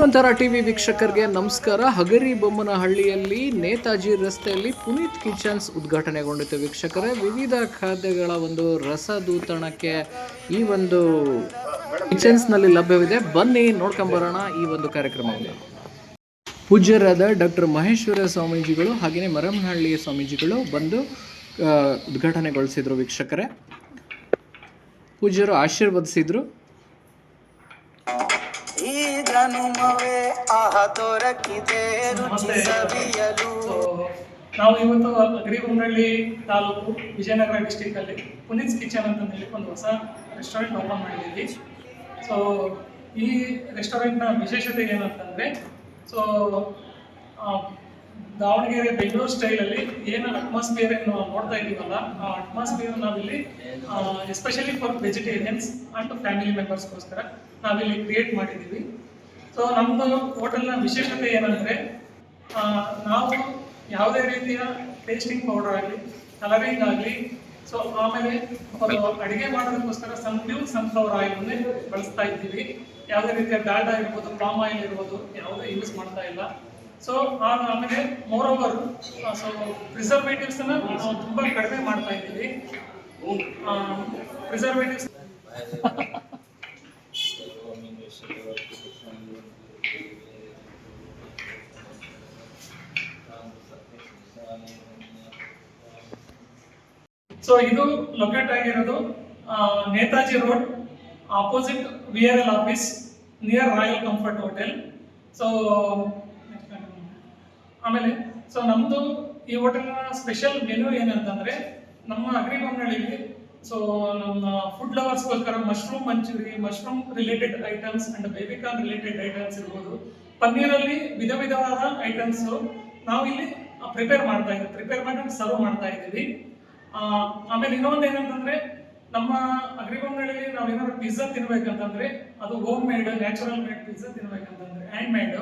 ಮನ್ವಂತರ TV ವೀಕ್ಷಕರಿಗೆ ನಮಸ್ಕಾರ. ಹಗರಿ ಬೊಮ್ಮನಹಳ್ಳಿಯಲ್ಲಿ ನೇತಾಜಿ ರಸ್ತೆಯಲ್ಲಿ ಪುನೀತ್ ಕಿಚನ್ಸ್ ಉದ್ಘಾಟನೆಗೊಂಡಿತ್ತು ವೀಕ್ಷಕರೇ. ವಿವಿಧ ಖಾದ್ಯಗಳ ಒಂದು ರಸದೂತಣಕ್ಕೆ ಈ ಒಂದು ಕಿಚನ್ಸ್ನಲ್ಲಿ ಲಭ್ಯವಿದೆ. ಬನ್ನಿ ನೋಡ್ಕೊಂಬರೋಣ ಈ ಒಂದು ಕಾರ್ಯಕ್ರಮವನ್ನು. ಪೂಜ್ಯರಾದ ಡಾಕ್ಟರ್ ಮಹೇಶ್ವರ ಸ್ವಾಮೀಜಿಗಳು ಹಾಗೆಯೇ ಮರಮನಹಳ್ಳಿಯ ಸ್ವಾಮೀಜಿಗಳು ಬಂದು ಉದ್ಘಾಟನೆಗೊಳಿಸಿದರು ವೀಕ್ಷಕರೇ. ಪೂಜ್ಯರು ಆಶೀರ್ವದಿಸಿದ್ರು. ಜನುಮವೇ ಆಹ ದೊರಕಿದೆ ರುಚಿ ಸವಿಯಲು ನಾವು ಇವತ್ತು ಅಗ್ರಿಬೊಮ್ಮನಹಳ್ಳಿ ತಾಲೂಕು ವಿಜಯನಗರ ಡಿಸ್ಟಿಕ್ ಅಲ್ಲಿ ಪುನೀತ್ ಕಿಚನ್ ಅಂತ ಹೇಳಿ ಒಂದು ಹೊಸ ರೆಸ್ಟೋರೆಂಟ್ ಓಪನ್ ಮಾಡಿದ್ದೀವಿ. ಸೊ ಈ ರೆಸ್ಟೋರೆಂಟ್ನ ವಿಶೇಷತೆ ಏನಂತಂದ್ರೆ ಸೊ ದಾವಣಗೆರೆ ಬೆಂಗಳೂರು ಸ್ಟೈಲಲ್ಲಿ ಏನು ಅಟ್ಮಾಸ್ಫಿಯರ್ ನಾವು ನೋಡ್ತಾ ಇದೀವಲ್ಲ ಆ ಅಟ್ಮಾಸ್ಫಿಯರ್ ನಾವಿಲ್ಲಿ especially for vegetarians and family ಮೆಂಬರ್ಸ್ಗೋಸ್ಕರ ನಾವಿಲ್ಲಿ ಕ್ರಿಯೇಟ್ ಮಾಡಿದ್ದೀವಿ. ಸೊ ನಮ್ಮದು ಹೋಟೆಲ್ನ ವಿಶೇಷತೆ ಏನಂದ್ರೆ ನಾವು ಯಾವುದೇ ರೀತಿಯ ಟೇಸ್ಟಿಂಗ್ ಪೌಡರ್ ಆಗಲಿ ಕಲರಿಂಗ್ ಆಗಲಿ ಸೊ ಆಮೇಲೆ ಅಡುಗೆ ಮಾಡೋದಕ್ಕೋಸ್ಕರ ಸನ್ ಪ್ಯೂರ್ ಸನ್ಫ್ಲವರ್ ಆಯಿಲ್ನೇ ಬಳಸ್ತಾ ಇದ್ದೀವಿ. ಯಾವುದೇ ರೀತಿಯ ಡಾಲ್ಡಾ ಇರ್ಬೋದು ಪಾಮ್ ಆಯಿಲ್ ಇರ್ಬೋದು, ಯಾವುದೇ ಯೂಸ್ ಮಾಡ್ತಾ ಇಲ್ಲ. ಸೊ ಆಮೇಲೆ ಮೋರ್ ಓವರ್ ಸೊ ಪ್ರಿಸರ್ವೇಟಿವ್ಸ್ ನಾವು ತುಂಬ ಕಡಿಮೆ ಮಾಡ್ತಾ ಇದ್ದೀವಿ. ಪ್ರಿಸರ್ವೇಟಿವ್ಸ್ ಸೊ ಇದು ಲೊಕೇಟ್ ಆಗಿರೋದು Netaji road opposite V R L office near royal comfort hotel so ಆಮೇಲೆ ಸೊ ನಮ್ಮದು ಈ ಹೋಟೆಲ್ನ ಸ್ಪೆಷಲ್ ಮೆನು ಏನಂತಂದ್ರೆ, ನಮ್ಮ ಅಗ್ರಿಬೊಮ್ಮನಹಳ್ಳಿಲಿ ಸೊ ನಮ್ಮ food ಲವರ್ಸ್ಗೋಸ್ಕರ mushroom manchurian mushroom related items and baby corn related items ಇರ್ಬೋದು. ಪನ್ನೀರಲ್ಲಿ ವಿಧ ವಿಧವಾದ ಐಟಮ್ಸ್ ನಾವು ಇಲ್ಲಿ ಪ್ರಿಪೇರ್ ಮಾಡ್ತಾ ಇದ್ದೀವಿ ಪ್ರಿಪೇರ್ ಮಾಡಿ ಸರ್ವ್ ಮಾಡ್ತಾ ಇದ್ದೀವಿ. ಆಮೇಲೆ ಇನ್ನೊಂದು ಏನಂತಂದ್ರೆ, ನಮ್ಮ ಅಗ್ರಿಬೊಮ್ಮನಹಳ್ಳಿಲಿ ನಾವು ಏನಾದ್ರು ಪಿಜ್ಜಾ ತಿನ್ಬೇಕಂತಂದ್ರೆ, ಅದು home made natural made pizza ತಿನ್ಬೇಕಂತಂದ್ರೆ hand made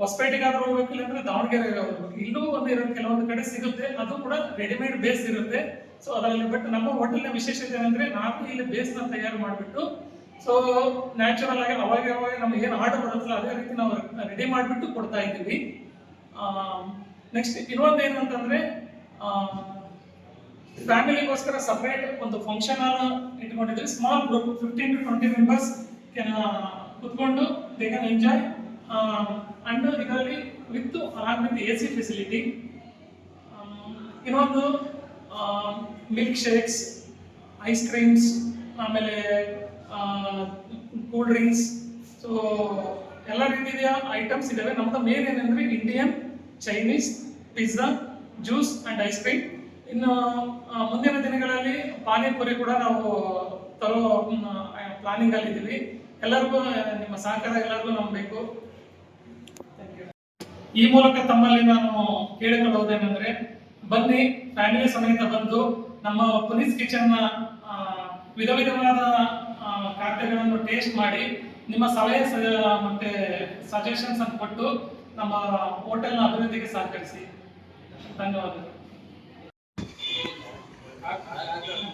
ಹೊಸಪೇಟೆಗಾದ್ರೂ ಹೋಗ್ಬೇಕು, ಇಲ್ಲಾಂದ್ರೆ ದಾವಣಗೆರೆಗೆ ಹೋಗ್ಬೇಕು. ಇಲ್ಲೂ ಒಂದು ಇರೋ ಕೆಲವೊಂದು ಕಡೆ ಸಿಗುತ್ತೆ. ಅದು ಕೂಡ ರೆಡಿಮೇಡ್ ಬೇಸ್ ಇರುತ್ತೆ. ಸೊ ಅದರಲ್ಲಿ ಬಟ್ ನಮ್ಮ ಹೋಟೆಲ್ನ ವಿಶೇಷತೆ ಏನಂದ್ರೆ, ನಾವು ಇಲ್ಲಿ ಬೇಸ್ನ ತಯಾರು ಮಾಡಿಬಿಟ್ಟು ಸೊ ನ್ಯಾಚುರಲ್ ಆಗಿ ಅವಾಗ ಅವಾಗ ನಮ್ಗೆ ಏನು ಆರ್ಡರ್ ಬರುತ್ತಲ್ಲ, ಅದೇ ರೀತಿ ನಾವು ರೆಡಿ ಮಾಡಿಬಿಟ್ಟು ಕೊಡ್ತಾ ಇದ್ದೀವಿ. ನೆಕ್ಸ್ಟ್ ಇನ್ನೊಂದು ಏನು ಅಂತಂದ್ರೆ ಫ್ಯಾಮಿಲಿಗೋಸ್ಕರ ಸಪ್ರೇಟ್ ಒಂದು ಫಂಕ್ಷನ್ ಹಾಲ್ ಇಟ್ಕೊಂಡಿದ್ದೀವಿ. Small group fifteen to twenty members ಕುತ್ಕೊಂಡು ದೇ ಕ್ಯಾನ್ ಎಂಜಾಯ್ ಅಂಡ್ ಇದರಲ್ಲಿ with along with A C facility ಇನ್ನೊಂದು ಮಿಲ್ಕ್ ಶೇಕ್ಸ್ ಐಸ್ ಕ್ರೀಮ್ಸ್ ಆಮೇಲೆ ಕೂಲ್ ಡ್ರಿಂಕ್ಸ್ ಸೊ ಎಲ್ಲ ರೀತಿಯ ಐಟಮ್ಸ್ ಇದ್ದಾವೆ ನಮ್ದು ಮೇನ್ ಏನಂದ್ರೆ Indian Chinese pizza juice and ice cream ಇನ್ನು ಮುಂದಿನ ದಿನಗಳಲ್ಲಿ ಪಾನಿಪುರಿ ಕೂಡ ನಾವು ತರೋ ಪ್ಲಾನಿಂಗ್ ಅಲ್ಲಿ ಇದ್ದೀವಿ. ಎಲ್ಲರಿಗೂ, ನಿಮ್ಮ ಸಹಕಾರ ಎಲ್ಲರಿಗೂ ನಮ್ಗೆ ಬೇಕು Thank ಈ ಮೂಲಕ ತಮ್ಮಲ್ಲಿ ನಾನು ಕೇಳಿಕೊಳ್ಳುವುದೇನೆಂದ್ರೆ, ಬನ್ನಿ ಫ್ಯಾಮಿಲಿ ಸಮೇತ ಬಂದು ನಮ್ಮ ಪುನೀತ್ ಕಿಚನ್ ವಿಧ ವಿಧವಾದ ಖಾದ್ಯಗಳನ್ನು ಟೇಸ್ಟ್ ಮಾಡಿ, ನಿಮ್ಮ ಸಲಹೆ ಮತ್ತೆ ಸಜೆಷನ್ಸ್ ಅನ್ನು ಕೊಟ್ಟು ನಮ್ಮ ಹೋಟೆಲ್ನ ಅಭಿವೃದ್ಧಿಗೆ ಸಹಕರಿಸಿ. ಧನ್ಯವಾದಗಳು. ಐಟಮ್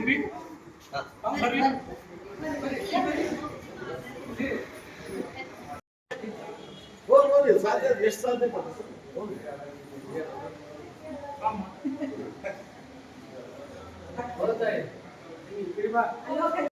ಇರಿ. ಬರ್ರಿ. ಹೋಗ್ತಾ ಇದೆ.